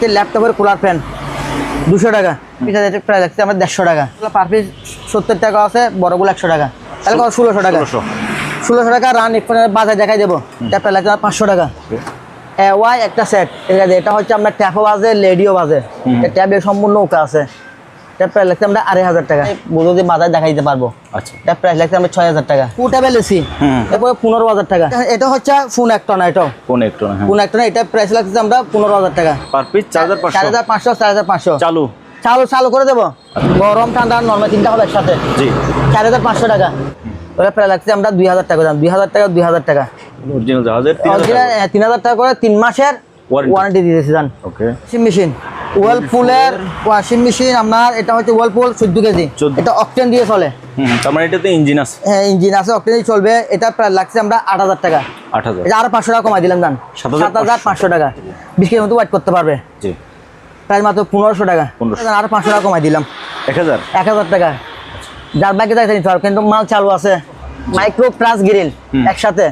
ল্যাপটপের cooler fan দুশো টাকা। আছে প্রায় লাগছে আমার দেড়শো টাকা। পার পিস সত্তর টাকা আছে বড়গুলো একশো টাকা। তাহলে কত? ষোলোশো টাকা। ষোলোশো। ষোলোশো টাকা রান এখানে বাজার দেখাই দেবো। ট্যাপটা লাগছে আমার পাঁচশো টাকা। ওয়াই একটা সেট ঠিক আছে এটা হচ্ছে আপনার ট্যাপও বাজে লেডিও বাজে। ট্যাপের সম্পূর্ণ ওকে আছে। এটা প্রায় লাগছে আমরা আড়াই হাজার টাকা। বুঝো দিয়ে বাজার দেখাই দিতে পারব। আচ্ছা। এটা প্রাইস লাগছে আমরা ছয় হাজার টাকা। টু টেবিল এরপরে পনেরো হাজার টাকা। এটা হচ্ছে ফোন একটা না এটাও। কোন একটু না হ্যাঁ। ফোন একটা না এটা প্রাইস লাগছে আমরা পনেরো হাজার টাকা। পার পিস চার হাজার চার হাজার পাঁচশো চার হাজার পাঁচশো। চালু। চালু চালু করে দেবো। গরম ঠান্ডা নর্মাল তিনটা হবে একসাথে। জি। চার হাজার পাঁচশো টাকা। ওটা প্রায় লাগছে আমরা দুই হাজার টাকা দাম। দুই হাজার টাকা দুই হাজার টাকা। অরিজিনাল জাহাজের তিন হাজার টাকা। করে তিন মাসের। ওয়ারেন্টি দিয়েছি জান। ওকে মেশিন ওয়ার্লপুলের ওয়াশিং মেশিন আপনার এটা হচ্ছে ওয়ার্লপুল চোদ্দ কেজি। এটা অকটেন দিয়ে চলে। হুম তার মানে এটাতে ইঞ্জিন আছে। হ্যাঁ ইঞ্জিন আছে অকটেন দিয়ে চলবে। এটা প্রায় লাগছে আমরা আট হাজার টাকা। আট হাজার। এটা আরও পাঁচশো টাকা কমাই দিলাম দান সাত হাজার পাঁচশো টাকা। বিশ কেজির মতো ওয়াইট করতে পারবে। জি। প্রায় মাত্র পনেরোশো টাকা। 1500 আরও পাঁচশো টাকা কমাই দিলাম। এক হাজার? এক হাজার টাকা। যার ব্যাগে যাইতে নিতে পারবে কিন্তু মাল চালু আছে। মাইক্রো প্লাস গ্রিল একসাথে।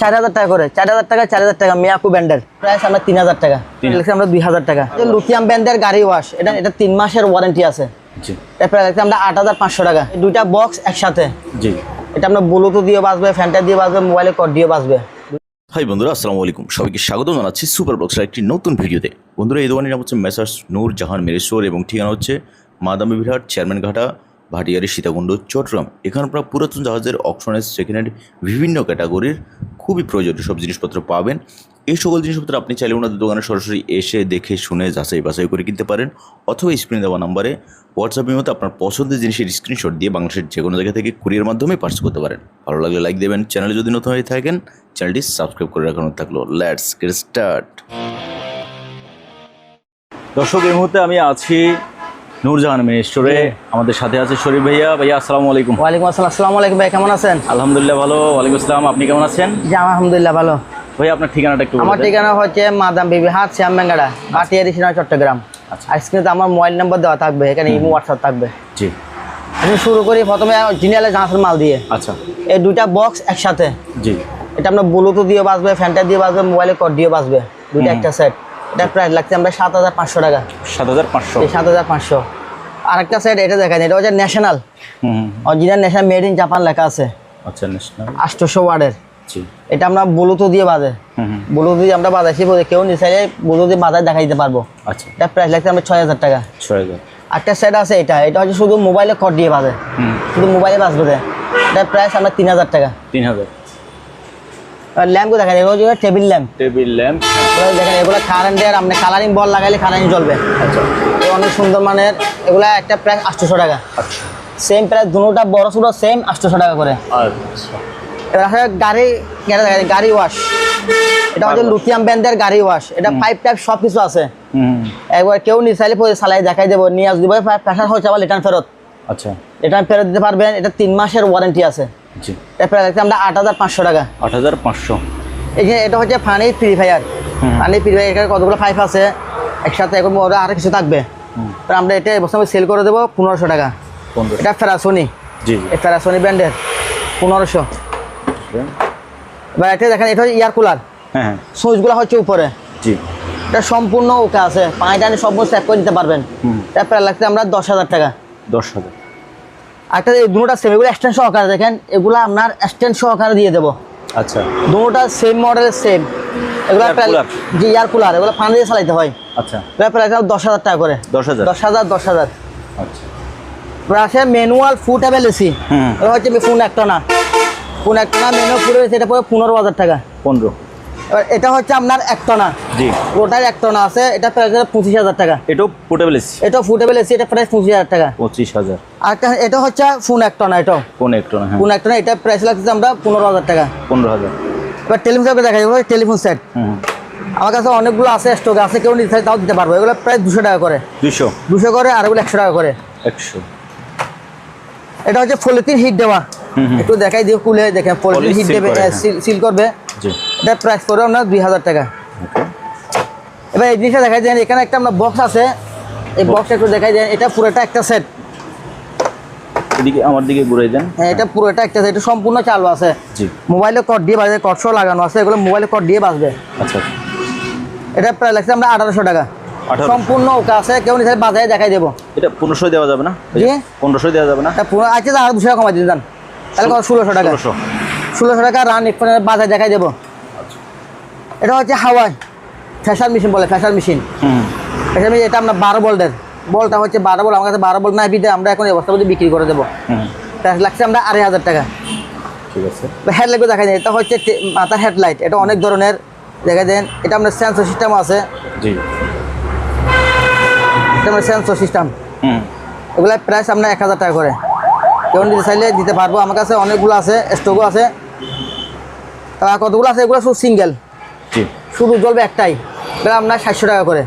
চার হাজার টাকা করে। চার হাজার টাকা চার হাজার টাকা মিয়াকু ব্যান্ডের। প্রাইস আমরা তিন হাজার টাকা। আমরা দুই হাজার টাকা। লুথিয়াম ব্যান্ডের গাড়ি ওয়াশ এটা এটা তিন মাসের ওয়ারেন্টি আছে। আমরা আট হাজার পাঁচশো টাকা। দুইটা বক্স একসাথে। জি। এটা আপনার ব্লুটুথ দিয়ে বাজবে ফ্যানটা দিয়ে বাজবে মোবাইলে কর দিয়ে বাজবে। হাই বন্ধুরা আসসালামু আলাইকুম। সবাইকে স্বাগত জানাচ্ছি সুপার বক্সের একটি নতুন ভিডিওতে। বন্ধুরা এই দোকানের নাম হচ্ছে মেসার্স নূর জাহান মেরেশ্বর এবং ঠিকানা হচ্ছে মাদামি বিহার চেয়ারম্যান ঘাটা ভাটিয়ারি সীতাকুণ্ড, চট্টগ্রাম। এখানে আপনারা পুরাতন জাহাজের অকশনের সেকেন্ড হ্যান্ড বিভিন্ন ক্যাটাগরির খুবই প্রয়োজনীয় সব জিনিসপত্র পাবেন। এই সকল জিনিসপত্র আপনি চাইলে ওনাদের দোকানে সরাসরি এসে দেখে শুনে যাচাই বাছাই করে কিনতে পারেন অথবা স্ক্রিনে দেওয়া নাম্বারে হোয়াটসঅ্যাপের মতো আপনার পছন্দের জিনিসের স্ক্রিনশট দিয়ে বাংলাদেশের যে কোনো জায়গা থেকে কুরিয়ার মাধ্যমে পার্সেল করতে পারেন। ভালো লাগলে লাইক দেবেন। চ্যানেলে যদি নতুন হয়ে থাকেন চ্যানেলটি সাবস্ক্রাইব করে রাখানো থাকল। লেটস গেট স্টার্ট দর্শক, এই মুহূর্তে আমি আছি নূরজাহান মেন স্টোরে আমাদের সাথে আছে শরীফ ভাইয়া। ভাইয়া আসসালামু আলাইকুম। ওয়ালাইকুম আসসালাম আসসালামু আলাইকুম ভাই কেমন আছেন? আলহামদুলিল্লাহ ভালো ওয়ালাইকুম আসসালাম। আপনি কেমন আছেন? জি আলহামদুলিল্লাহ ভালো। ভাই আপনার ঠিকানাটা একটু আমার ঠিকানা হচ্ছে মাদাম বিবি হাট শ্যামবেঙ্গাড়া বাটিয়ারি সিনেমা চট্টগ্রাম। আচ্ছা। আর স্ক্রিনে আমার মোবাইল নাম্বার দেওয়া থাকবে এখানে ইমো হোয়াটসঅ্যাপ থাকবে। জি। আমি শুরু করি প্রথমে জিনিয়ালে জাহাজের মাল দিয়ে। আচ্ছা। এই দুইটা বক্স একসাথে। জি। এটা আপনার ব্লুটুথ দিয়ে বাজবে ফ্যানটা দিয়ে বাজবে মোবাইলে কর দিয়ে বাজবে। দুইটা একটা সেট এটা প্রাইস লাগছে আমরা সাত হাজার পাঁচশো টাকা। সাত হাজার পাঁচশো। সাত হাজার পাঁচশো। আরেকটা সেট এটা দেখায় এটা হচ্ছে National. Original National made in Japan লেখা আছে। আচ্ছা ন্যাশনাল আটশোশো ওয়ার্ডের এটা আমরা ব্লুটুথ দিয়ে বাজে ব্লুটুথ দিয়ে আমরা বাজাইছি বলে কেউ নিচাইলে ব্লুটুথ দিয়ে বাজার দেখা দিতে পারব। আচ্ছা। এটা প্রাইস লাগছে আমরা ছয় হাজার টাকা। ছয় হাজার। একটা সেট আছে এটা। এটা হচ্ছে শুধু মোবাইলে কর দিয়ে বাজে হুম। শুধু মোবাইলে বাজবে এটা প্রাইস আমরা তিন হাজার টাকা। তিন হাজার। আর ল্যাম্পও দেখেন এগুলো টেবিল ল্যাম্প। Table lamp. এগুলো দেখেন এগুলো কারেন্টের আপনি কালারিং বল লাগাইলে কালারিং জ্বলবে। আচ্ছা। অনেক সুন্দর মানের এগুলো একটা প্রাইস আটশোশো টাকা। আচ্ছা। সেম প্রাইস দুটোটা বড় ছোটো সেম আটশোশো টাকা করে। আচ্ছা। এবার আসলে গাড়ি গাড়ি ওয়াশ এটা হচ্ছে লুথিয়াম ব্যান্ডের গাড়ি ওয়াশ এটা পাইপ টাইপ সব কিছু আছে। একবার কেউ নিয়ে চাইলে পরে সালাই দেখাই দেবো। নিয়ে আসব। প্রেশার হচ্ছে আবার রিটার্ন ফেরত। আচ্ছা। রিটার্ন ফেরত দিতে পারবেন। এটা তিন মাসের ওয়ারেন্টি আছে। জি। এরপরে দেখছি আমরা আট হাজার পাঁচশো টাকা। আট হাজার পাঁচশো। যে এটা হচ্ছে ফানি পিরিফায়ার হুম। ফানি পিরিফায়ার এখানে কতগুলো পাইপ আছে? একসাথে এখন আরও কিছু থাকবে। আমরা এটা এবছর সেল করে দেবো পনেরোশো টাকা। এটা ফেরাসোনি জি ফেরাসোনি ব্র্যান্ডের পনেরোশো। এবার এটা দেখেন এটা হচ্ছে এয়ার কুলার হ্যাঁ হ্যাঁ। সুইচগুলো হচ্ছে উপরে। জি। এটা সম্পূর্ণ ওকে আছে। পানি টানি সম্পূর্ণ সেভ করে দিতে পারবেন। এটা প্রায় লাগছে আমরা দশ হাজার টাকা। দশ হাজার। একটা এই দুটোটা সেম এগুলো স্ট্যান্ড সহকারে দেখেন এগুলো আপনার স্ট্যান্ড সহকারে দিয়ে দেবো। আচ্ছা। দুটোটা সেম মডেলের সেম এগুলো? জি এয়ার কুলার এগুলো পানি দিয়ে চালাইতে হয়। আচ্ছা। এগুলো প্রায় দশ হাজার টাকা করে। দশ হাজার? দশ হাজার দশ হাজার। আচ্ছা। আছে ম্যানুয়াল ফুটেবল এসি হুম। এটা হচ্ছে ফোন একটা না। ফোন একটা না ম্যানুয়াল ফুট এটা পড়ে পনেরো হাজার টাকা। পনেরো। এটা হচ্ছে আপনার একটা না জি। ওটার একটা না আছে এটা প্রায় পঁচিশ হাজার টাকা। এটাও পোর্টেবল এসি এটা ফুটেবল এসি এটা প্রায় পঁচিশ হাজার টাকা। পঁচিশ হাজার। আর এটা হচ্ছে ফোন একটা না এটাও। কোন একটু না হ্যাঁ। ফোন একটা না এটা প্রাইস লাগছে আমরা পনেরো হাজার টাকা। পনেরো হাজার। এবার টেলিফোন সেট দেখা যাবে টেলিফোন সেট। হুম আমার কাছে অনেকগুলো আছে স্টক আছে কেউ নিতে তাও দিতে পারব। এগুলো প্রায় দুশো টাকা করে। দুশো। দুশো করে আর এগুলো একশো টাকা করে। একশো। এটা হচ্ছে পলিথিন হিট দেওয়া। একটু দেখাই দিয়ে খুলে দেখেন পলিথিন হিট দেবে হ্যাঁ। সিল করবে। জি। এটা প্রাইস পড়বে আপনার দুই হাজার টাকা। এবার এই জিনিসটা দেখাই দেন এখানে একটা আমরা বক্স আছে। এই বক্সটা একটু দেখাই দেন এটা পুরোটা একটা সেট এদিকে আমার দিকে ঘুরে দেন। হ্যাঁ এটা পুরোটা একটা সেট এটা সম্পূর্ণ চালু আছে। জি। মোবাইলে কট দিয়ে বাজবে কট সহ লাগানো আছে এগুলো মোবাইলে কট দিয়ে বাজবে। আচ্ছা। এটা প্রায় লাগছে আমরা আঠারোশো টাকা। সম্পূর্ণ ওকে আছে কেউ চাইলে বাজারে দেখাই দেবো। এটা পনেরোশো দেওয়া যাবে না? জি। পনেরোশো দেওয়া যাবে না? পুরো আছে আর দুশো কমাই দিন যান। তাহলে কত? ষোলোশো টাকা। ষোলোশো। টাকা রান ইফানের বাজারে দেখাই দেবো। এটা হচ্ছে হাওয়াই। ফ্যাশন মেশিন বলে ফ্যাশন মেশিন ফ্যাশন মেশিন এটা আপনার বারো বল্টের বলটা হচ্ছে বারো বল আমার কাছে বারো বল নাই বিদে আমরা এখন এই অবস্থার মধ্যে বিক্রি করে দেবো। প্রাইস লাগছে আমরা আড়াই হাজার টাকা। ঠিক আছে। হেডলাইট দেখা যায় এটা হচ্ছে মাথার হেডলাইট এটা অনেক ধরনের দেখা দেন। এটা আপনার সেন্সর সিস্টেম আছে। জি। এটা আপনার সেন্সর সিস্টেম হুম। এগুলো প্রাইস আমরা এক হাজার টাকা করে। কেউ নিতে চাইলে দিতে পারব। আমার কাছে অনেকগুলো আছে স্টকও আছে। তা কতগুলো আছে? এগুলো শুধু সিঙ্গেল শুধু জ্বলবে একটাই। আপনার সাতশো টাকা করে।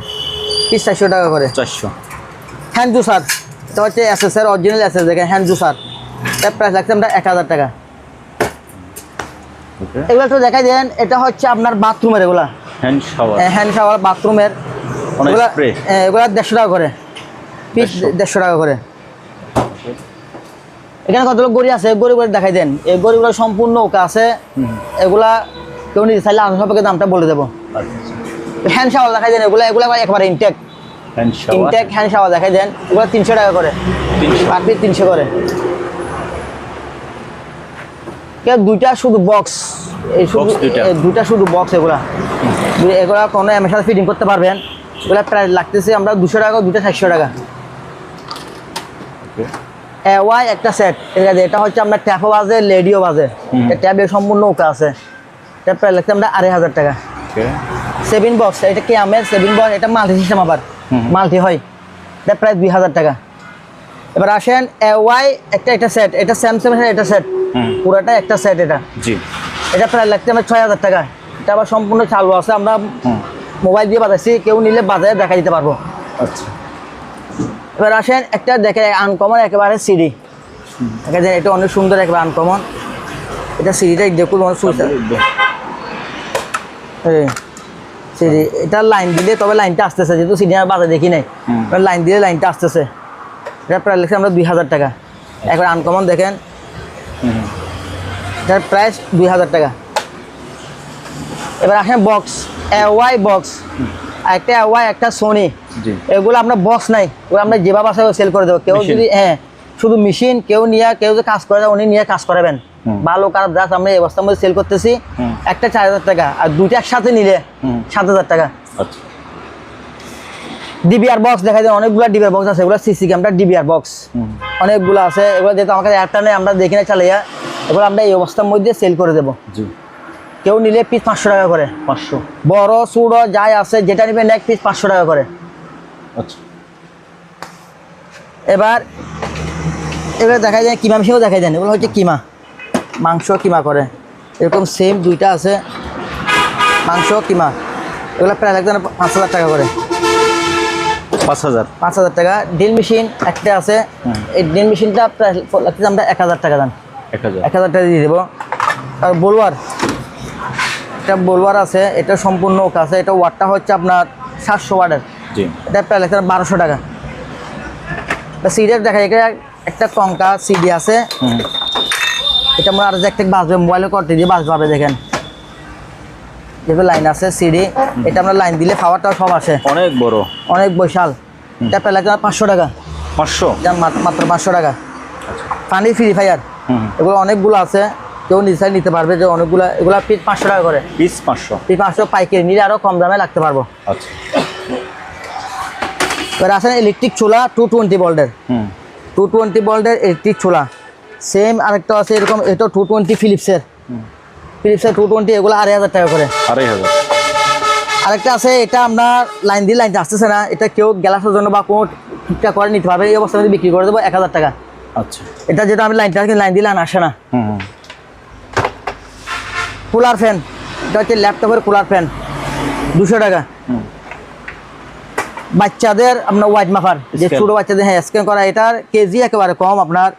পিস চারশো টাকা করে। চারশো। Hand juicer. এটা হচ্ছে এসএসের অরিজিনাল এসএস দেখেন হ্যান্ড জুসার। এর প্রাইস লাগছে আমরা এক হাজার টাকা। এগুলো একটু দেখাই দেন এটা হচ্ছে আপনার বাথরুমের এগুলা। Hand shower. হ্যান্ড শাওয়ার বাথরুমের এগুলা হ্যাঁ, এগুলা দেড়শো টাকা করে। পিস। দেড়শো। টাকা করে। এখানে কতগুলো গড়ি আছে? গড়ি গড়ি দেখাই দেন। এই গড়িগুলো সম্পূর্ণ ওকে আছে। এগুলা কেউ নিতে চাইলে আঠারোশো টাকা দামটা বলে দেবো। হ্যান্ড শাওয়ার দেখাই দেন এগুলো। এগুলো একবারে ইনটেক ইনটেক হ্যান্ড শাওয়ার দেখাই দেন। এগুলো তিনশো টাকা করে। পার পিস তিনশো করে। দুইটা শুধু বক্স এই শুধু দুইটা। শুধু বক্স এগুলা। এগুলা কোনো এমের সাথে ফিটিং করতে পারবেন। এগুলা প্রায় লাগতেছে আমরা দুশো টাকা দুইটা চারশো টাকা। ওয়াই একটা সেট ঠিক আছে এটা হচ্ছে আপনার ট্যাপও বাজে লেডিও বাজে। ট্যাবে সম্পূর্ণ ওকে আছে। এটা প্রায় লাগছে আমরা আড়াই হাজার টাকা। সেভিং বক্স এটা কি আমের সেভিং বক্স এটা মাল্টি সিস্টেম আবার। মাল্টি হয়। এটা প্রায় দুই হাজার টাকা। এবার আসেন ওয়াই একটা একটা সেট এটা স্যামসাং এটা সেট পুরাটা একটা সেট এটা। জি। এটা প্রায় লাগছে আমার ছয় হাজার টাকা। এটা আবার সম্পূর্ণ চালু আছে। আমরা মোবাইল দিয়ে বাজাচ্ছি কেউ নিলে বাজারে দেখা দিতে পারব। আচ্ছা। এবার আসেন একটা দেখে আনকমন একেবারে সিডি। দেখা যায় এটা অনেক সুন্দর একেবারে আনকমন এটা সিডিটা দেখুন অনেক সুন্দর। সিডি। এটা লাইন দিলে তবে লাইনটা আসতেছে যেহেতু সিডি আর বাজারে দেখি নাই। লাইন দিলে লাইনটা আসতেছে। এটা প্রায় লাগছে আমরা দুই হাজার টাকা। একবার আনকমন দেখেন। এটার প্রাইস দুই হাজার টাকা। এবার আসেন বক্স এ ওয়াই বক্স একটা ওয়াই একটা সোনি। এগুলো আমরা বক্স নাই। ওগুলো আমরা যেভাবে সেল করে দেবো। কেউ যদি হ্যাঁ শুধু মেশিন কেউ নিয়ে কেউ যে কাজ করে উনি নিয়ে কাজ করাবেন। ভালো খারাপ আমরা এই অবস্থার মধ্যে সেল করতেছি একটা চার হাজার টাকা। আর দুইটা একসাথে নিলে সাত হাজার টাকা। ডিবিআর বক্স দেখা যায় অনেকগুলো ডিবিআর বক্স আছে। এগুলো সিসি ক্যামেরা ডিবিআর বক্স অনেকগুলো আছে। এগুলো যেহেতু আমার কাছে একটা নেই আমরা দেখি না চালিয়ে এগুলো আমরা এই অবস্থার মধ্যে সেল করে দেবো। জি। কেউ নিলে পিস পাঁচশো টাকা করে। পাঁচশো। বড় চুড়ো যাই আছে যেটা নেবেন এক পিস পাঁচশো টাকা করে। আচ্ছা। এবার এবার দেখা যায় কিমা মিশিয়েও দেখা যায় এগুলো হচ্ছে কিমা। মাংস কিমা করে। এরকম সেম দুইটা আছে। মাংস কিমা। এগুলো প্রায় লাগছে পাঁচ হাজার টাকা করে। পাঁচ হাজার। পাঁচ হাজার টাকা। ড্রিল মেশিন একটা আছে। এই ড্রিল মেশিনটা প্রায় লাগছে আমরা এক হাজার টাকা দেন এক হাজার। এক হাজার টাকা দিয়ে দেবো। আর বোলওয়ার এটা বোলওয়ার আছে এটা সম্পূর্ণ ওকে আছে এটা ওয়াটটা হচ্ছে আপনার সাতশো ওয়াটের। এটা প্রায় লাগছে বারোশো টাকা। সিডির দেখা এখানে একটা কঙ্কা সিডি আছে। এটা হয় আর যে একটা বাজবে মোবাইলে করতে দিয়ে বাজবে হবে দেখেন। যেহেতু লাইন আছে সিডি এটা আমরা লাইন দিলে পাওয়ারটা সব আসে। অনেক বড়। অনেক বৈশাল। এটা প্রায় লাগছে পাঁচশো টাকা। পাঁচশো? মাত্র- মাত্র পাঁচশো টাকা। পানি ফ্রি ফায়ার। এগুলো অনেকগুলো আছে। কেউ নিচে নিতে পারবে যে অনেকগুলো এগুলো পিস পাঁচশো টাকা করে। পিস পাঁচশো। পিস পাঁচশো পাইকারি নিলে আরও কম দামে লাগতে পারব। আচ্ছা। এবার আসেন ইলেকট্রিক চুলা টু টোয়েন্টি ভোল্টের হুম। টু টোয়েন্টি ভোল্টের ইলেকট্রিক চুলা সেম আরেকটা আছে এরকম এটা টু টোয়েন্টি ফিলিপসের ফিলিপসের টু টোয়েন্টি এগুলো আড়াই হাজার টাকা করে। আড়াই হাজার। আরেকটা আছে এটা আপনার লাইন দিয়ে লাইনটা আসতেছে না এটা কেউ গ্যালাসের জন্য বা কোনো ঠিকঠাক করে নিতে পারবে এই অবস্থার মধ্যে বিক্রি করে দেবো এক হাজার টাকা। আচ্ছা। এটা যেটা আমি লাইনটা লাইন দিয়ে লাইন আসে না। কুলার ফ্যান এটা হচ্ছে ল্যাপটপের কুলার ফ্যান দুশো টাকা। বাচ্চাদের আপনার ওয়াইট মাফার যে ছোটো বাচ্চাদের হ্যাঁ স্ক্যান করা। এটার কেজি একেবারে কম আপনার।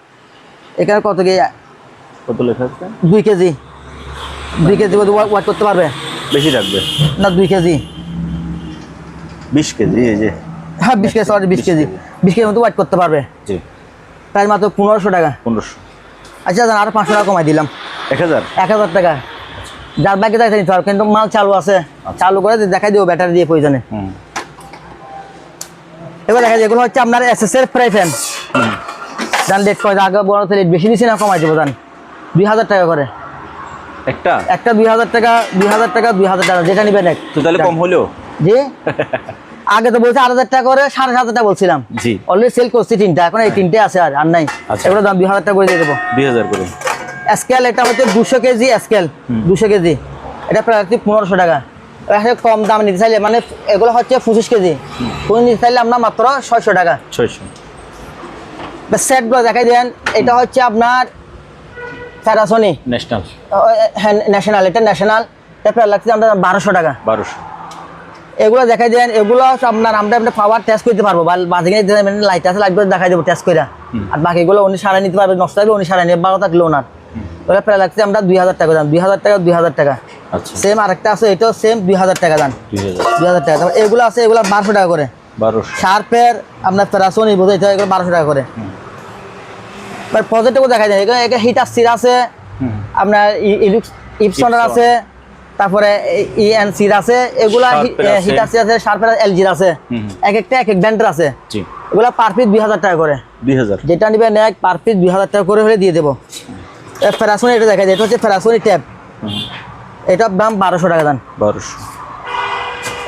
এখানে কত কি? কত লেখা দুই কেজি। দুই কেজি ওয়াট করতে পারবে? বেশি রাখবে? না দুই কেজি। বিশ কেজি এই যে। হ্যাঁ বিশ কেজি সরি বিশ কেজি। বিশ কেজির মতো ওয়াট করতে পারবে। জি। প্রায় মাত্র পনেরোশো টাকা। পনেরোশো। আচ্ছা আরও পাঁচশো টাকা কমাই দিলাম। এক হাজার? এক হাজার টাকা। যার বাইকে যাইতে নিতে পারো কিন্তু মাল চালু আছে। চালু করে দেখাই দিও ব্যাটারি দিয়ে প্রয়োজনে। এবার দেখা যায় এগুলো হচ্ছে আপনার এস এস এর ফ্রাই ফ্যান জান করে আগে বড় লেট বেশি দিছি না কমাই দেবো জান? দুই হাজার টাকা করে। একটা? একটা দুই হাজার টাকা দুই হাজার টাকা দুই হাজার টাকা যেটা নিবেন এক। তো তাহলে কম জি? আগে তো বলছে আট হাজার টাকা করে সাড়ে সাত হাজার বলছিলাম। জি। অলরেডি সেল করছি তিনটা এখন এই তিনটে আছে আর আর নাই। আচ্ছা। এগুলো দাম দুই হাজার টাকা করে দিয়ে দেবো। দুই হাজার করে। স্কেল এটা হচ্ছে দুশো কেজি স্কেল দুশো কেজি। এটা প্রায় পনেরোশো টাকা। কম দাম নিতে চাইলে মানে এগুলো হচ্ছে পঁচিশ কেজি। তুমি নিতে চাইলে আপনার মাত্র ছয়শো টাকা। ছয়শো। সেটগুলো দেখাই দেন। এটা হচ্ছে আপনার প্যারাসোনি ন্যাশনাল হ্যাঁ ন্যাশনাল এটা ন্যাশনাল এটা প্রায় লাগছে আপনার বারোশো টাকা। বারোশো। এগুলো দেখাই দেন। এগুলো আপনার আমরা আপনার পাওয়ার টেস্ট করতে পারব। বা বাজিকে লাইট আছে লাইট দেখাই দেবো টেস্ট করে আর বাকিগুলো উনি সারাই নিতে পারবে নষ্ট থাকলে উনি সারাই নেবে ভালো থাকলে ওনার। ওটা প্রায় লাগছে আমরা দুই হাজার টাকা দাম। দুই হাজার টাকা দুই হাজার টাকা। আচ্ছা। সেম আরেকটা আছে এটাও সেম দুই হাজার টাকা দাম। দুই হাজার টাকা। তারপর এগুলো আছে এগুলো বারোশো টাকা করে। শার্পের আপনার প্যারাসোনি তো এগুলো বারোশো টাকা করে। এবার দেখা যায় এখানে হিটার সির আছে। আপনার ইপসনের আছে। তারপরে ইএনসির আছে। এগুলা আছে। শার্পের এলজির আছে। এক একটা এক এক ব্র্যান্ডের আছে। এগুলা পার পিস দুই হাজার টাকা করে। দুই হাজার। যেটা নিবেন এক পার পিস দুই হাজার টাকা করে হলে দিয়ে দেবো। ফেরাসোনি এটা দেখা যায় এটা হচ্ছে ফেরাসোনি ট্যাব। এটার দাম বারোশো টাকা দাম। বারোশো।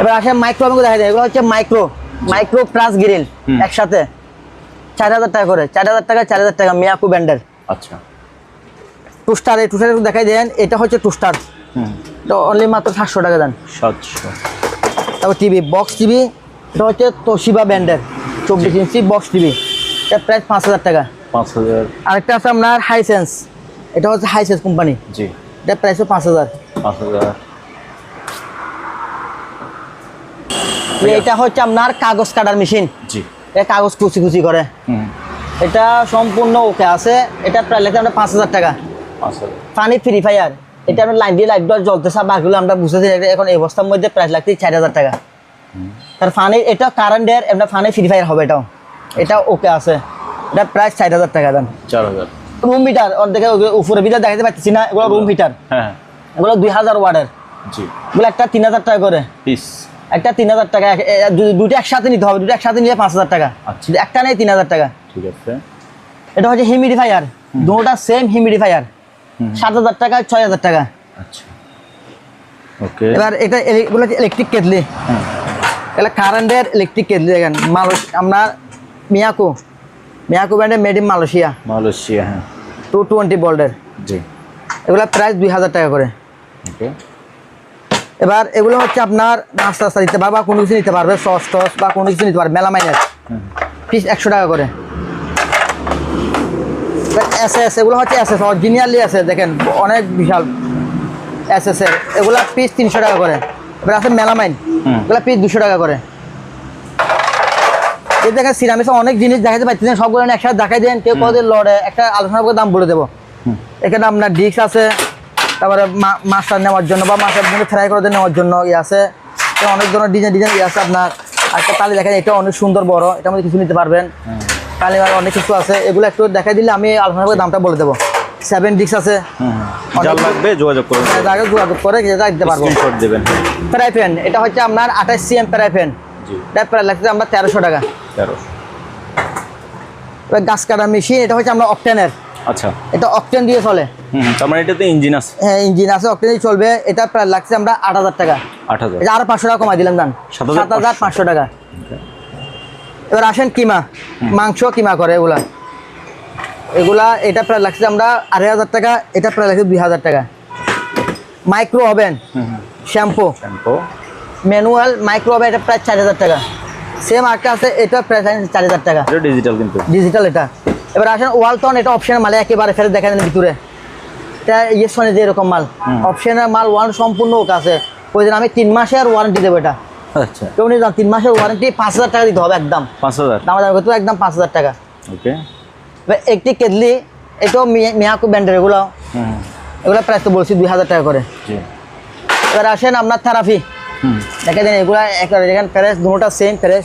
এবার আসে মাইক্রো আমাকে দেখা যায় এগুলো হচ্ছে মাইক্রো মাইক্রো প্লাস গ্রিল একসাথে। চার হাজার টাকা করে চার হাজার টাকা চার হাজার টাকা মিয়াকু ব্যান্ডের। আচ্ছা। টুস্টার এই টুস্টার দেখাই দেন এটা হচ্ছে টুস্টার। এটা অনলি মাত্র সাতশো টাকা দেন সাতশো। তারপর টিভি বক্স টিভি এটা হচ্ছে তোশিবা ব্যান্ডের চব্বিশ ইঞ্চি বক্স টিভি এটা প্রাইস পাঁচ হাজার টাকা। পাঁচ হাজার। আরেকটা আছে আপনার হাইসেন্স এটা হচ্ছে হাইসেন্স কোম্পানি জি। এটা প্রাইসও পাঁচ হাজার। পাঁচ হাজার। এটা হচ্ছে আপনার কাগজ কাটার মেশিন জি। এটা কাগজ কুচি কুচি করে। হুম। এটা সম্পূর্ণ ওকে আছে। এটা প্রায় লেগে আমরা পাঁচ হাজার টাকা। পানি ফ্রি ফায়ার এটা আমরা লাইন দিয়ে লাইট জ্বলতেছে। বাকিগুলো আমরা বুঝতেছি এটা এখন এই অবস্থার মধ্যে প্রাইস লাগছে চার হাজার টাকা। তার ফানি এটা কারেন্টের এমনি ফানি ফ্রি ফায়ার হবে এটাও। এটা ওকে আছে। এটা প্রাইস চার হাজার টাকা দেন। চার হাজার। রুম হিটার অর্ধেক উপরে ভিতরে দেখাতে পাচ্ছি না এগুলো রুম হিটার হ্যাঁ। এগুলো দুই হাজার ওয়ার্ডের জি। এগুলো একটা তিন হাজার টাকা করে। পিস একটা তিন হাজার টাকা দুটো একসাথে নিতে হবে দুটো একসাথে নিলে পাঁচ হাজার টাকা। আচ্ছা। একটা নেই তিন হাজার টাকা। ঠিক আছে। এটা হচ্ছে হিমিডিফায়ার দুটোটা সেম হিমিডিফায়ার হুম। সাত হাজার টাকা ছয় হাজার টাকা। আচ্ছা। ওকে এবার এটা এগুলো ইলেকট্রিক কেটলি। হ্যাঁ। এগুলো কারেন্টের ইলেকট্রিক কেটলি দেখেন। মালয়েশ আপনার মিয়াকো। মিয়াকো ব্র্যান্ডের মেড ইন মালয়েশিয়া মালয়েশিয়া হ্যাঁ। টু টোয়েন্টি বোল্ডের জি। এগুলো প্রাইস দুই হাজার টাকা করে। ওকে। এবার এগুলো হচ্ছে আপনার নাস্তা টাস্তা দিতে পারবে বা কোনো কিছু নিতে পারবে সস টস বা কোনো কিছু নিতে পারবে মেলামাইনের। হুম। পিস একশো টাকা করে। এস এস এগুলো হচ্ছে এস এস অরিজিনালি আছে দেখেন অনেক বিশাল এস এস এর। এগুলো পিস তিনশো টাকা করে। এবার আছে মেলামাইন। এগুলো পিস দুশো টাকা করে। এই দেখেন সিরামিসে অনেক জিনিস দেখাতে পাচ্ছেন সবগুলো একসাথে দেখাই দেন কেউ কত লড়ে একটা আলোচনা করে দাম বলে দেবো। এখানে আপনার ডিস্ক আছে তারপরে মা- মাছটা নেওয়ার জন্য বা জন্য ফ্রাই করে নেওয়ার জন্য ইয়ে আছে। অনেক ধরনের ডিজাইন ডিজাইন ইয়ে আছে আপনার। একটা তালি দেখেন এটা অনেক সুন্দর বড় এটার মধ্যে কিছু নিতে পারবেন। তালি অনেক কিছু আছে এগুলো একটু দেখাই দিলে আমি আলোচনা করে দামটা বলে দেবো। সেভেন ডিস্ক আছে। লাগবে যোগাযোগ করুন আগে যোগাযোগ করে যেটা দিতে পারব। দেবেন। এটা হচ্ছে আপনার আঠাশ সিএম প্যান জি। এটা প্রায় লাগছে আমরা তেরোশো টাকা। তেরোশো। এবার গাছ কাটার মেশিন এটা হচ্ছে আমরা অকটেনের। আচ্ছা। এটা অকটেন দিয়ে চলে। তার মানে এটাতে ইঞ্জিন আছে। হ্যাঁ ইঞ্জিন আছে অকটেন দিয়ে চলবে। এটা প্রায় লাগছে আমরা আট হাজার টাকা। আট হাজার। এটা আরও পাঁচশো টাকা কমাই দিলাম দাম সাত হাজার পাঁচশো। টাকা। এবার আসেন কিমা। মাংস কিমা করে এগুলা। এগুলা এটা প্রায় লাগছে আমরা আড়াই হাজার টাকা এটা প্রায় লাগছে দুই হাজার টাকা। Micro oven shampoo. Shampoo. Manual micro oven এটা প্রায় চার হাজার টাকা। সেম একটা আছে এটা প্রায় চার হাজার টাকা। এটা ডিজিটাল কিন্তু। ডিজিটাল এটা। এবার আসেন ওয়ালটন এটা অপশনের মালে একেবারে ফেরত দেখা দেন ভিতরে। এটা ইয়ে শোনে যে এরকম মাল। অপশনের মাল ওয়ান সম্পূর্ণ ওকে আছে। ওই আমি তিন মাসের ওয়ারেন্টি দেবো এটা। আচ্ছা। কেউ নিয়ে যান তিন মাসের ওয়ারেন্টি পাঁচ হাজার টাকা দিতে হবে একদম। পাঁচ হাজার? দাম দাম একদম পাঁচ হাজার টাকা। ওকে। এবার একটি কেটলি এটাও মিয়া- মিয়াকো ব্যান্ডের এগুলো। হুম। এগুলো প্রাইস তো বলছি দুই হাজার টাকা করে। জি। এবার আসেন আপনার থেরাপি দেখা দেন এগুলো একটা দেখেন প্যারেস দুটোটা সেম প্যারেস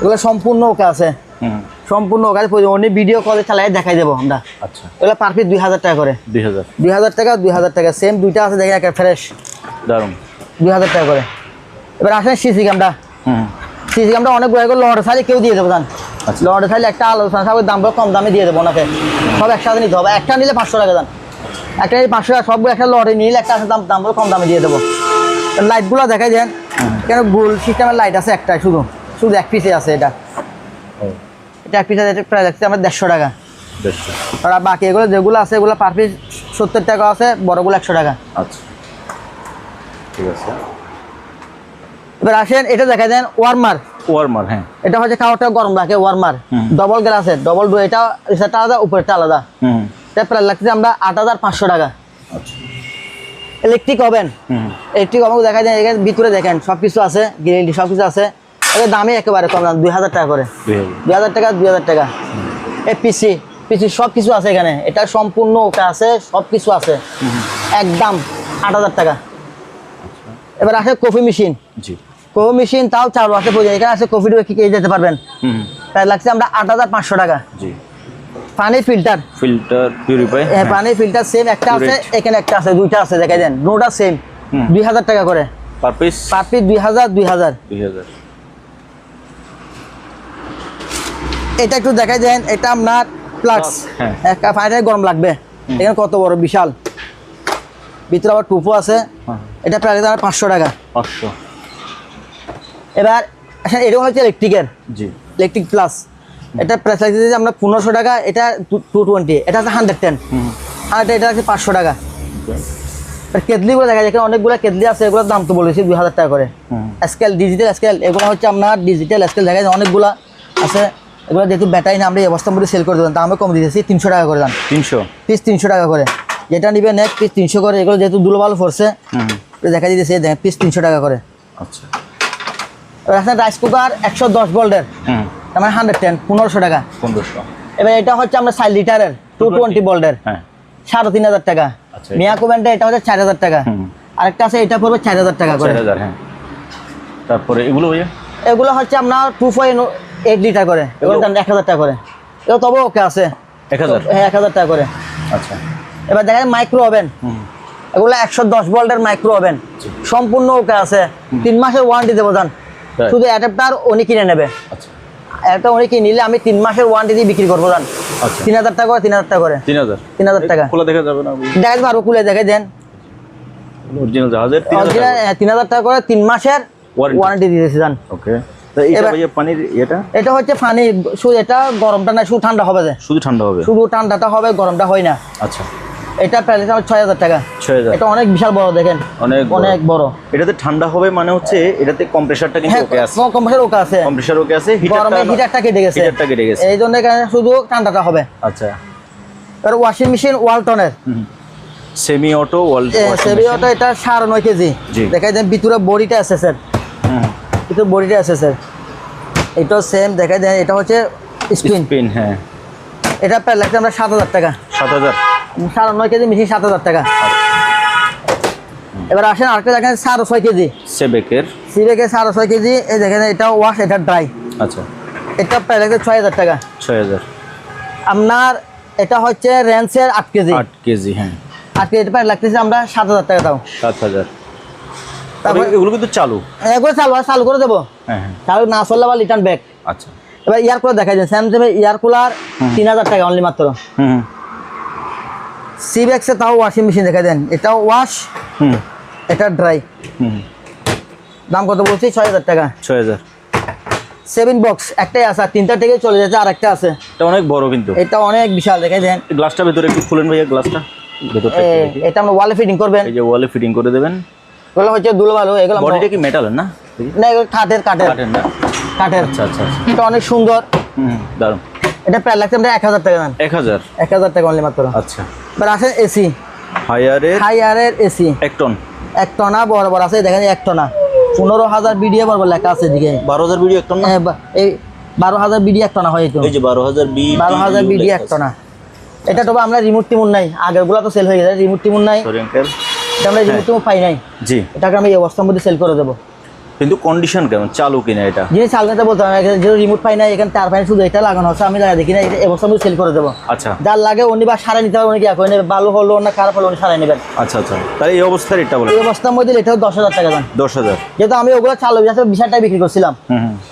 এগুলো সম্পূর্ণ ওকে আছে। সম্পূর্ণ ওকে আছে অন্য ভিডিও কলে চালাই দেখাই দেবো আমরা। আচ্ছা। এগুলো পারফেক্ট দুই হাজার টাকা করে। দুই হাজার। দুই হাজার টাকা দুই হাজার টাকা। সেম দুইটা আছে দেখেন একটা ফ্রেশ দারুণ। দুই হাজার টাকা করে। এবার আসেন সিসি ক্যামটা হুম। সিসি ক্যামেরা অনেক বড় লড়ে সাইলে কেউ দিয়ে দেবো জান। আচ্ছা। লড়ে সাইলে একটা আলোচনা থাকবে দাম কম দামে দিয়ে দেবো ওনাকে। সব একসাথে নিতে হবে। একটা নিলে পাঁচশো টাকা দাম একটা নিলে পাঁচশো টাকা সবগুলো একটা লড়ে নিলে একটা আছে দাম দাম কম দামে দিয়ে দেবো। লাইটগুলো দেখাই দেন। কেন গোল সিস্টেমের লাইট আছে একটাই শুধু। শুধু এক পিসে আছে এটা। এটা এক পিস আছে প্রায় যাচ্ছে আমার দেড়শো টাকা। আর বাকি এগুলো যেগুলো আছে এগুলো পার পিস সত্তর টাকা আছে বড়গুলো একশো টাকা। আচ্ছা। ঠিক আছে। এবার আসেন এটা দেখা দেন ওয়ার্মার ওয়ার্মার হ্যাঁ। এটা হচ্ছে খাওয়াটা গরম রাখে ওয়ার্মার। ডবল গ্লাসের ডবল ডো এটা এটা আলাদা উপরেরটা আলাদা। হুম। এটা প্রায় লাগছে আমরা আট হাজার পাঁচশো টাকা। আচ্ছা। ইলেকট্রিক ওভেন ইলেকট্রিক ওভেন দেখা যায় এখানে ভিতরে দেখেন সব কিছু আছে গ্রিল সব কিছু আছে। এর দামে একেবারে কম দাম দুই হাজার টাকা করে। দুই হাজার। টাকা দুই হাজার টাকা। এই পিসি পিসি সব কিছু আছে এখানে। এটা সম্পূর্ণ ওটা আছে সব কিছু আছে একদম আট হাজার টাকা। এবার আছে কফি মেশিন। জি। কফি মেশিন তাও চালু আছে এখানে আছে কফি ডুবে কি যেতে পারবেন? প্রায় লাগছে আমরা আট হাজার পাঁচশো টাকা। জি পানির ফিল্টার ফিল্টার পিউরিফাই হ্যাঁ। পানির ফিল্টার সেম একটা আছে এখানে একটা আছে দুইটা আছে দেখাই দেন। দুটা সেম। দুই হাজার টাকা করে। পার পিস পার পিস দুই হাজার দুই হাজার। দুই হাজার। এটা একটু দেখাই দেন এটা আপনার প্লাক্স হ্যাঁ। একটা ফাইটার গরম লাগবে। এখানে কত বড় বিশাল। ভিতরে আবার টুপো আছে। হ্যাঁ। এটা প্রায় দাম পাঁচশো টাকা। পাঁচশো। এবার এটা হচ্ছে ইলেকট্রিকের জি। ইলেকট্রিক প্লাস এটা প্রাইস লাগছে আমরা পনেরোশো টাকা এটা টু টোয়েন্টি এটা আছে হান্ড্রেড টেন হুম। হান্ড্রেড এটা আছে পাঁচশো টাকা। আর কেতলিগুলো দেখা যায় অনেকগুলো কেতলি আছে এগুলোর দাম তো বলেছি দুই হাজার টাকা করে। স্কেল ডিজিটাল স্কেল এগুলো হচ্ছে আপনার ডিজিটাল স্কেল দেখা যায় অনেকগুলো আছে। এগুলো যেহেতু ব্যাটারি না আমরা এই অবস্থা মধ্যে সেল করে দেবেন দামে কম দিতেছি তিনশো টাকা করে দাম। তিনশো? পিস তিনশো টাকা করে। যেটা নিবে নেক্সট পিস তিনশো করে। এগুলো যেহেতু দুলো ভালো পড়ছে হুম দেখা দিতেছে দেখেন পিস তিনশো টাকা করে। আচ্ছা। রাইস কুকার একশো দশ ভোল্টের হুম। তার মানে হান্ড্রেড টেন পনেরোশো টাকা। পনেরোশো। এবার এটা হচ্ছে আমরা সাইড লিটারের টু টোয়েন্টি হ্যাঁ। সাড়ে তিন হাজার টাকা। আচ্ছা। মিয়া এটা হচ্ছে চার হাজার টাকা। আরেকটা আছে এটা পড়বে চার হাজার টাকা করে। হ্যাঁ। তারপরে এগুলো এগুলো হচ্ছে আপনার টু পয়েন্ট এইট লিটার করে। এগুলো দাম এক হাজার টাকা করে। এগুলো তবে ওকে আছে। এক হাজার? হ্যাঁ এক হাজার টাকা করে। আচ্ছা। এবার দেখা যায় মাইক্রো ওভেন এগুলো একশো দশ ভোল্টের মাইক্রো ওভেন সম্পূর্ণ ওকে আছে। তিন মাসের ওয়ারেন্টি দেবো তাই? শুধু অ্যাডাপ্টার উনি কিনে নেবে। আচ্ছা। কিনে নিলে আমি তিন মাসের ওয়ারেন্টি দিয়ে বিক্রি করব জান। আচ্ছা। তিন হাজার টাকা তিন হাজার টাকা করে। তিন হাজার। তিন হাজার টাকা। খোলা দেখা যাবে না দেখাতে পারব খুলে দেখে দেন। অরিজিনাল জাহাজের তিন হাজার টাকা। করে তিন মাসের ওয়ারেন্টি জান। ওকে এটা এটা এটা হচ্ছে পানি শুধু এটা গরমটা না শুধু ঠান্ডা হবে শুধু ঠান্ডা হবে। শুধু ঠান্ডাটা হবে গরমটা হয় না। আচ্ছা। এটা প্রাইস আমার ছয় হাজার টাকা। ছয় হাজার। এটা অনেক বিশাল বড় দেখেন। অনেক অনেক বড়। এটাতে ঠান্ডা হবে মানে হচ্ছে এটাতে কম্প্রেসারটা কিন্তু হ্যাঁ ওকে আছে। কম্পিউটার ওকে আছে। কম্প্রেসার ওকে আছে গরমে হিটারটা কেটে গেছে। হিটারটা কেটে গেছে। এই জন্য এখানে শুধু ঠান্ডাটা হবে। আচ্ছা। আর ওয়াশিং মেশিন ওয়ালটনের সেমি অটো ওয়াল সেমি অটো এটা সাড়ে নয় কেজি। দেখাই দেন ভিতরে বডিটা আছে স্যার ভিতরে বডিটা আছে স্যার এটাও সেম দেখাই দেন এটা হচ্ছে স্পিন স্পিন হ্যাঁ। এটা প্রায় লাগছে আমরা সাত হাজার টাকা। সাত হাজার। সাড়ে নয় কেজি মেশিন সাত হাজার টাকা। এবার আসেন আরেকটা দেখেন সাড়ে ছয় কেজি। সেবেকের? সিবেকে সাড়ে ছয় কেজি এই দেখেন এটা ওয়াশ এটা ড্রাই আচ্ছা। এটা প্রায় ছয় হাজার টাকা। ছয় হাজার। আপনার এটা হচ্ছে আট কেজি। আট কেজি হ্যাঁ। আট কেজি প্রায় লাগতেছে আমরা সাত হাজার টাকা দাও। সাত হাজার। তারপর এগুলো কিন্তু চালু। এগুলো চালু হয়, চালু করে দেবো। হ্যাঁ হ্যাঁ। চালু না চললে আবার রিটার্ন ব্যাক আচ্ছা। এবার ইয়ার কুলার দেখাই দেন। স্যামসাংয়ের ইয়ার কুলার তিন হাজার টাকা অনলি মাত্র। হুম। সিবেক্সে তাও ওয়াশিং মেশিন দেখাই দেন। এটাও ওয়াশ হুম। এটা ড্রাই হুম। দাম কত বলছি? ছয় হাজার টাকা। ছয় হাজার। সেভেন বক্স একটাই আছে আর তিনটা থেকে চলে যাচ্ছে আর একটা আছে। এটা অনেক বড় কিন্তু। এটা অনেক বিশাল দেখাই দেন। গ্লাসটা ভেতরে একটু খুলেন ভাইয়া গ্লাসটা। ভেতরটা দেখি। এটা আমরা ওয়ালে ফিটিং করবেন। এই যে ওয়ালে ফিটিং করে দেবেন। এগুলো হচ্ছে দুলো ভালো এগুলো বডিটা কি মেটালের না? না এগুলো কাঠের কাঠের। কাঠের না? কাঠের। আচ্ছা আচ্ছা আচ্ছা। এটা অনেক সুন্দর। হুম দারুণ এটা প্রায় লাগছে আমরা এক হাজার টাকা দাম এক হাজার? এক হাজার টাকা অনলি মাত্র। আচ্ছা। আসেন এসি। হায়ারের হাই আরের এসি। এক টন। এক টনা বড় আছে দেখেন এক টনা। পনেরো হাজার বিডিএ বড় লেখা আছে এদিকে। বারো হাজার বিডি এক টন এই বারো হাজার বিডি এক টনা হয় এই যে বারো হাজার বি বারো হাজার বিডি এক টনা। এটা তবে আমরা রিমোট টিমুন নাই। আগেরগুলা তো সেল হয়ে গেছে। রিমোট টিমুন নাই। এটা আমরা রিমোট টিমুন পাই নাই। জি। এটাকে আমি এই অবস্থার মধ্যে সেল করে দেবো। কিন্তু কন্ডিশন কেমন? চালু কিনা এটা? যিনি চালকাতে বলতে হবে এখানে যে রিমোট পাই না এখানে তার পাইনি শুধু এটা লাগানো আছে আমি লাগা দেখি না এটা এবছর আমি সেল করে দেবো। আচ্ছা। যার লাগে উনি বা সারাই নিতে হবে উনি কি করে নেবে ভালো হলো না খারাপ হলো উনি সারাই নেবেন। আচ্ছা আচ্ছা। তাহলে এই অবস্থার এটা বলে এই অবস্থার মধ্যে এটাও দশ হাজার টাকা দাম। দশ হাজার। যেহেতু আমি ওগুলো চালু বিশ বিশ টাকা বিক্রি করছিলাম।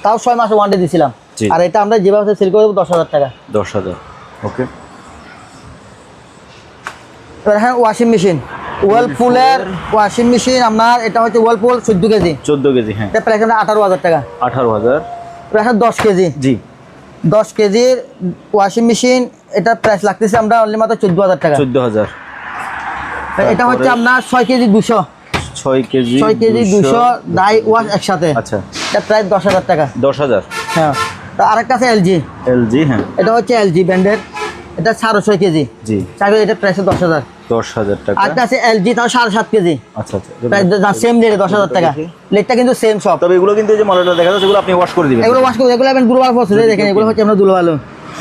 তাও ছয় মাসে ওয়ান ডে দিছিলাম আর এটা আমরা যেভাবে সেল করে দেবো দশ হাজার টাকা। দশ হাজার। ওকে এবার হ্যাঁ ওয়াশিং মেশিন ওয়ালপুলের ওয়াশিং মেশিন আপনার এটা হচ্ছে ওয়ালপুল চোদ্দ কেজি। চোদ্দ কেজি হ্যাঁ। এটা প্রাইস আমরা আঠারো হাজার টাকা। আঠারো হাজার। প্রায় দশ কেজি। জি। দশ কেজির ওয়াশিং মেশিন এটা প্রাইস লাগতেছে আমরা অনলি মাত্র চোদ্দ হাজার টাকা। চোদ্দ হাজার। এটা হচ্ছে আপনার ছয় কেজি দুশো। ছয় কেজি ছয় কেজি দুশো ডাই ওয়াশ একসাথে। আচ্ছা। এটা প্রায় দশ হাজার টাকা। দশ হাজার। হ্যাঁ। তো আরেকটা আছে এলজি এলজি হ্যাঁ। এটা হচ্ছে এলজি ব্র্যান্ডের এটা সাড়ে ছয় কেজি। জি। চার এটা প্রাইস দশ হাজার। দশ হাজার টাকা। আরেকটা আছে এলজি তাও সাড়ে সাত কেজি। আচ্ছা আচ্ছা। সেম রেটে দশ হাজার টাকা। লেটটা কিন্তু সেম সব। তবে এগুলো কিন্তু এই যে মডেলটা দেখা যাচ্ছে এগুলো আপনি ওয়াশ করে দিবেন। এগুলো ওয়াশ করে এগুলো আপনি দুর্বল পছন্দ দেখেন এগুলো হচ্ছে আমরা দুর্বল আচ্ছা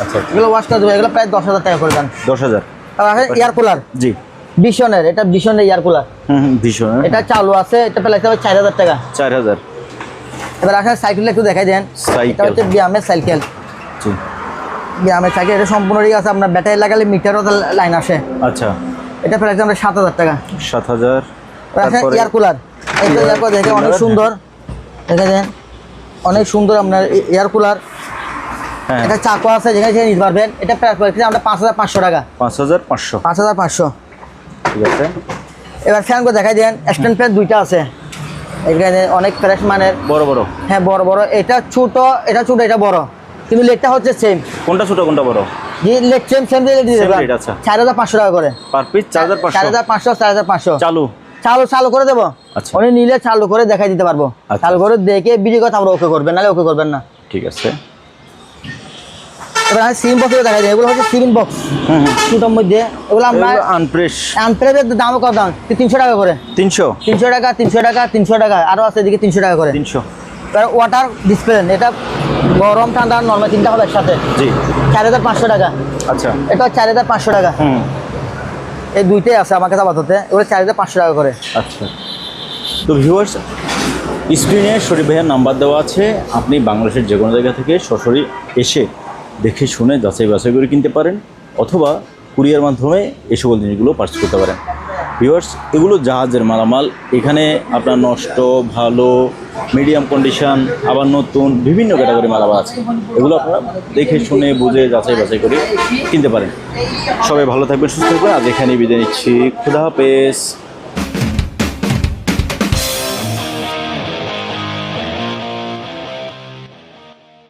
আচ্ছা। এগুলো ওয়াশ করে দেবো। এগুলো প্রায় দশ হাজার টাকা করে দেন দশ হাজার। আর আছে এয়ার কুলার জি। বিশনের এটা বিশনের এয়ার কুলার হুম হ্যাঁ? এটা চালু আছে এটা লাগতে হবে চার হাজার টাকা। চার হাজার। এবার আসলে সাইকেল একটু দেখাই দেন। সাইকেল। এটা হচ্ছে ব্যায়ামের সাইকেল জি। ব্যায়ামের সাইকেল এটা সম্পূর্ণ ঠিক আছে। আপনার ব্যাটারি লাগালে মিটারও লাইন আসে। আচ্ছা। এটা প্রায় আমরা সাত হাজার টাকা। সাত হাজার। এয়ার কুলার এটা এয়ার কুলার দেখে অনেক সুন্দর। দেখে দেন অনেক সুন্দর আপনার এয়ার কুলার হ্যাঁ। এটা চাকু আছে যেখানে সেখানে নিতে পারবেন। এটা প্রায় পড়েছে আমরা পাঁচ হাজার পাঁচশো টাকা। পাঁচ হাজার পাঁচশো। পাঁচ হাজার পাঁচশো। ঠিক আছে। এবার ফ্যান করে দেখাই দেন স্ট্যান্ড ফ্যান দুইটা আছে। এখানে অনেক ফ্রেশ মানের। বড় বড়। হ্যাঁ বড় বড়। এটা ছোট এটা ছোট এটা বড়। কিন্তু লেটটা হচ্ছে সেম কোনটা ছোট কোনটা বড়? যে লেট সেম সেম লেট দিয়ে দেবেন আচ্ছা। চার হাজার পাঁচশো টাকা করে। পার পিস চার হাজার চার পাঁচশো হাজার পাঁচশো চার হাজার পাঁচশো। চালু। চালু চালু করে দেবো। আচ্ছা। উনি নিলে চালু করে দেখাই দিতে পারব। আচ্ছা। চালু করে দেখে ভিডিও কথা আমরা ওকে করবেন নাহলে ওকে করবেন না। ঠিক আছে। এবার আমি সিম বক্স দেখাই দিই। এগুলো হচ্ছে বক্স ছোটোর মধ্যে এগুলো আমরা আনপ্রেস আনপ্রেভের দামও কত দাম? তিনশো টাকা করে। তিনশো। তিনশো টাকা তিনশো টাকা তিনশো টাকা। আরও আছে এদিকে তিনশো টাকা করে। তিনশো। ওয়াটার ডিসপ্লে এটা গরম ঠান্ডা নর্মাল তিনটা হবে একসাথে। জি। চার হাজার পাঁচশো টাকা। আচ্ছা। এটা চার হাজার পাঁচশো টাকা। হুম। এই দুইটাই আছে আমার কাছে আপাতত। এগুলো চার হাজার পাঁচশো টাকা করে। আচ্ছা। তো ভিউয়ার্স স্ক্রিনে শরীফ ভাইয়ার নাম্বার দেওয়া আছে। আপনি বাংলাদেশের যে কোনো জায়গা থেকে সরাসরি এসে দেখে শুনে যাচাই বাছাই করে কিনতে পারেন অথবা কুরিয়ার মাধ্যমে এই সকল জিনিসগুলো পার্চেস করতে পারেন। ভিউয়ার্স এগুলো জাহাজের মালামাল। এখানে আপনার নষ্ট ভালো মিডিয়াম কন্ডিশন, আবার নতুন, বিভিন্ন ক্যাটাগরি মালামাল আছে। এগুলো আপনারা দেখে শুনে, বুঝে, যাচাই বাছাই করে কিনতে পারেন। সবাই ভালো থাকবেন, সুস্থ থাকবেন। আজ এখানেই বিদায় নিচ্ছি। খুদা হাফেজ।